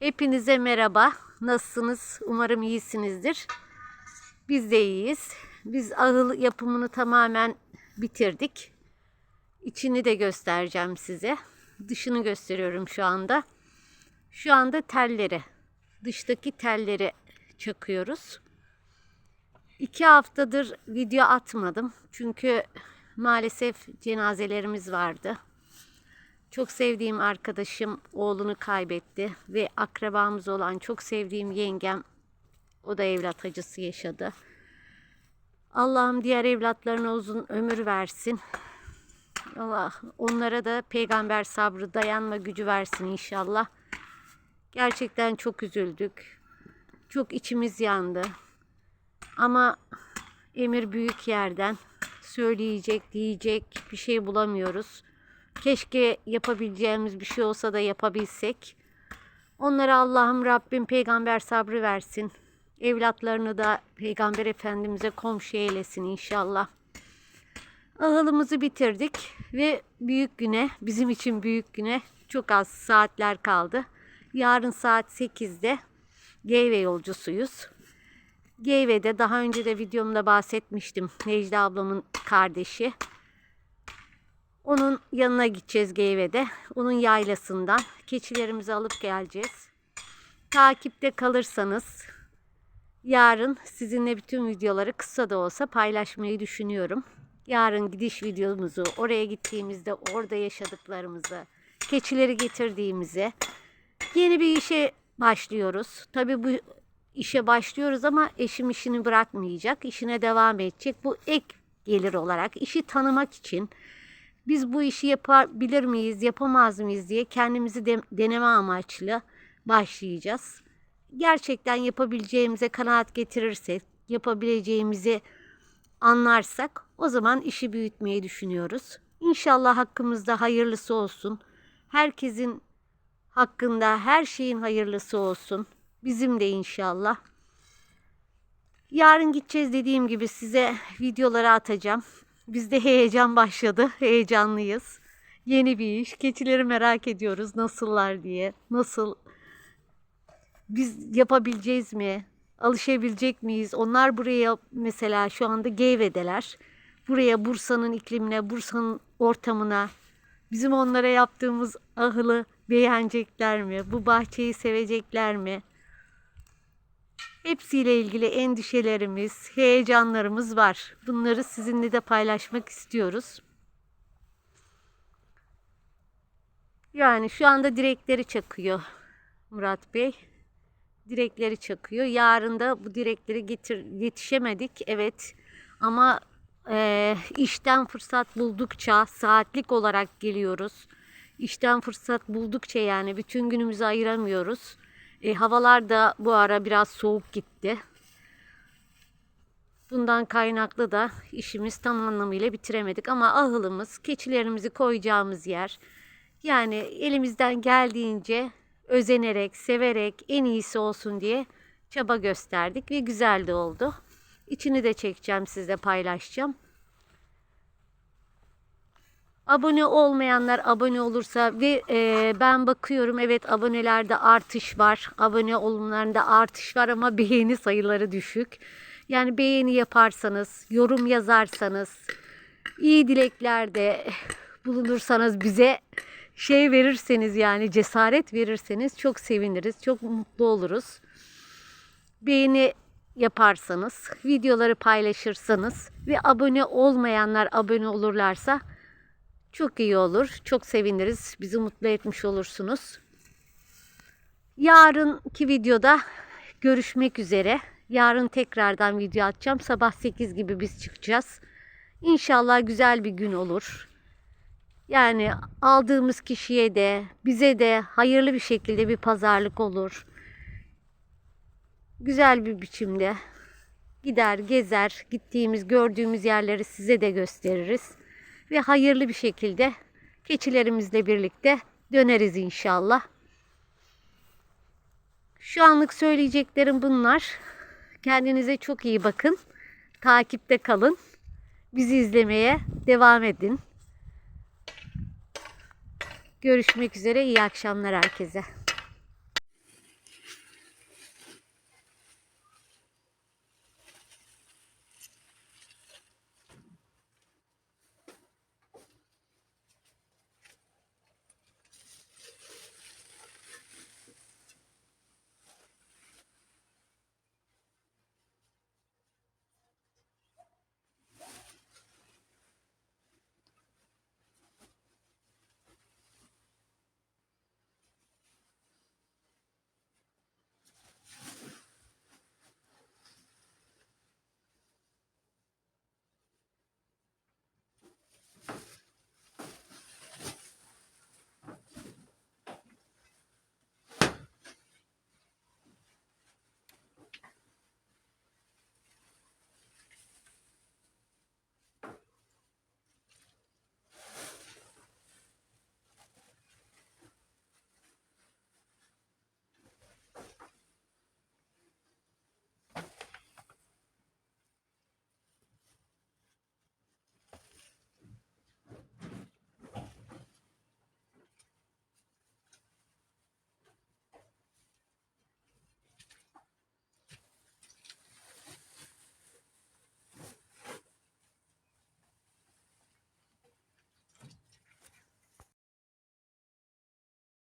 Hepinize merhaba. Nasılsınız? Umarım iyisinizdir. Biz de iyiyiz. Biz ahıl yapımını tamamen bitirdik. İçini de göstereceğim size. Dışını gösteriyorum şu anda. Şu anda telleri, dıştaki telleri çakıyoruz. İki haftadır video atmadım. Çünkü maalesef cenazelerimiz vardı. Çok sevdiğim arkadaşım oğlunu kaybetti ve akrabamız olan çok sevdiğim yengem o da evlat acısı yaşadı. Allah'ım diğer evlatlarına uzun ömür versin. Allah onlara da peygamber sabrı dayanma gücü versin inşallah. Gerçekten çok üzüldük. Çok içimiz yandı. Ama Emir büyük yerden söyleyecek, diyecek bir şey bulamıyoruz. Keşke yapabileceğimiz bir şey olsa da yapabilsek. Onlara Allah'ım Rabbim peygamber sabrı versin. Evlatlarını da peygamber efendimize komşu eylesin inşallah. Ahılımızı bitirdik ve büyük güne, bizim için büyük güne çok az saatler kaldı. Yarın saat 8'de Geyve yolcusuyuz. Geyve'de daha önce de videomda bahsetmiştim. Necla ablamın kardeşi. Onun yanına gideceğiz Geyve'de. Onun yaylasından keçilerimizi alıp geleceğiz. Takipte kalırsanız yarın sizinle bütün videoları kısa da olsa paylaşmayı düşünüyorum. Yarın gidiş videomuzu, oraya gittiğimizde orada yaşadıklarımızı, keçileri getirdiğimizi, yeni bir işe başlıyoruz. Tabii bu işe başlıyoruz ama eşim işini bırakmayacak, işine devam edecek. Bu ek gelir olarak işi tanımak için biz bu işi yapabilir miyiz, yapamaz mıyız diye kendimizi de, deneme amaçlı başlayacağız. Gerçekten yapabileceğimize kanaat getirirsek, yapabileceğimizi anlarsak o zaman işi büyütmeyi düşünüyoruz. İnşallah hakkımızda hayırlısı olsun. Herkesin hakkında her şeyin hayırlısı olsun. Bizim de inşallah. Yarın gideceğiz dediğim gibi size videoları atacağım. Bizde heyecan başladı. Heyecanlıyız. Yeni bir iş. Keçileri merak ediyoruz. Nasıllar diye. Nasıl biz yapabileceğiz mi? Alışabilecek miyiz? Onlar buraya mesela şu anda Geyve'deler. Buraya Bursa'nın iklimine, Bursa'nın ortamına, bizim onlara yaptığımız ahılı beğenecekler mi? Bu bahçeyi sevecekler mi? Hepsiyle ilgili endişelerimiz, heyecanlarımız var. Bunları sizinle de paylaşmak istiyoruz. Yani şu anda direkleri çakıyor Murat Bey. Direkleri çakıyor. Yarın da bu direkleri getir yetişemedik. Evet. Ama e, işten fırsat buldukça saatlik olarak geliyoruz. İşten fırsat buldukça yani bütün günümüzü ayıramıyoruz. E, havalar da bu ara biraz soğuk gitti. Bundan kaynaklı da işimiz tam anlamıyla bitiremedik. Ama ahılımız, keçilerimizi koyacağımız yer. Yani elimizden geldiğince özenerek, severek en iyisi olsun diye çaba gösterdik ve güzel de oldu. İçini de çekeceğim sizle paylaşacağım. Abone olmayanlar abone olursa ve e, ben bakıyorum evet abonelerde artış var. Abone olumlarında artış var ama beğeni sayıları düşük. Yani beğeni yaparsanız, yorum yazarsanız, iyi dileklerde bulunursanız bize şey verirseniz yani cesaret verirseniz çok seviniriz, çok mutlu oluruz. Beğeni yaparsanız, videoları paylaşırsanız ve abone olmayanlar abone olurlarsa çok iyi olur. Çok seviniriz. Bizi mutlu etmiş olursunuz. Yarınki videoda görüşmek üzere. Yarın tekrardan video atacağım. Sabah 8 gibi biz çıkacağız. İnşallah güzel bir gün olur. Yani aldığımız kişiye de bize de hayırlı bir şekilde bir pazarlık olur. Güzel bir biçimde gider, gezer, gittiğimiz, gördüğümüz yerleri size de gösteririz ve hayırlı bir şekilde keçilerimizle birlikte döneriz inşallah. Şu anlık söyleyeceklerim bunlar. Kendinize çok iyi bakın. Takipte kalın. Bizi izlemeye devam edin. Görüşmek üzere. İyi akşamlar herkese.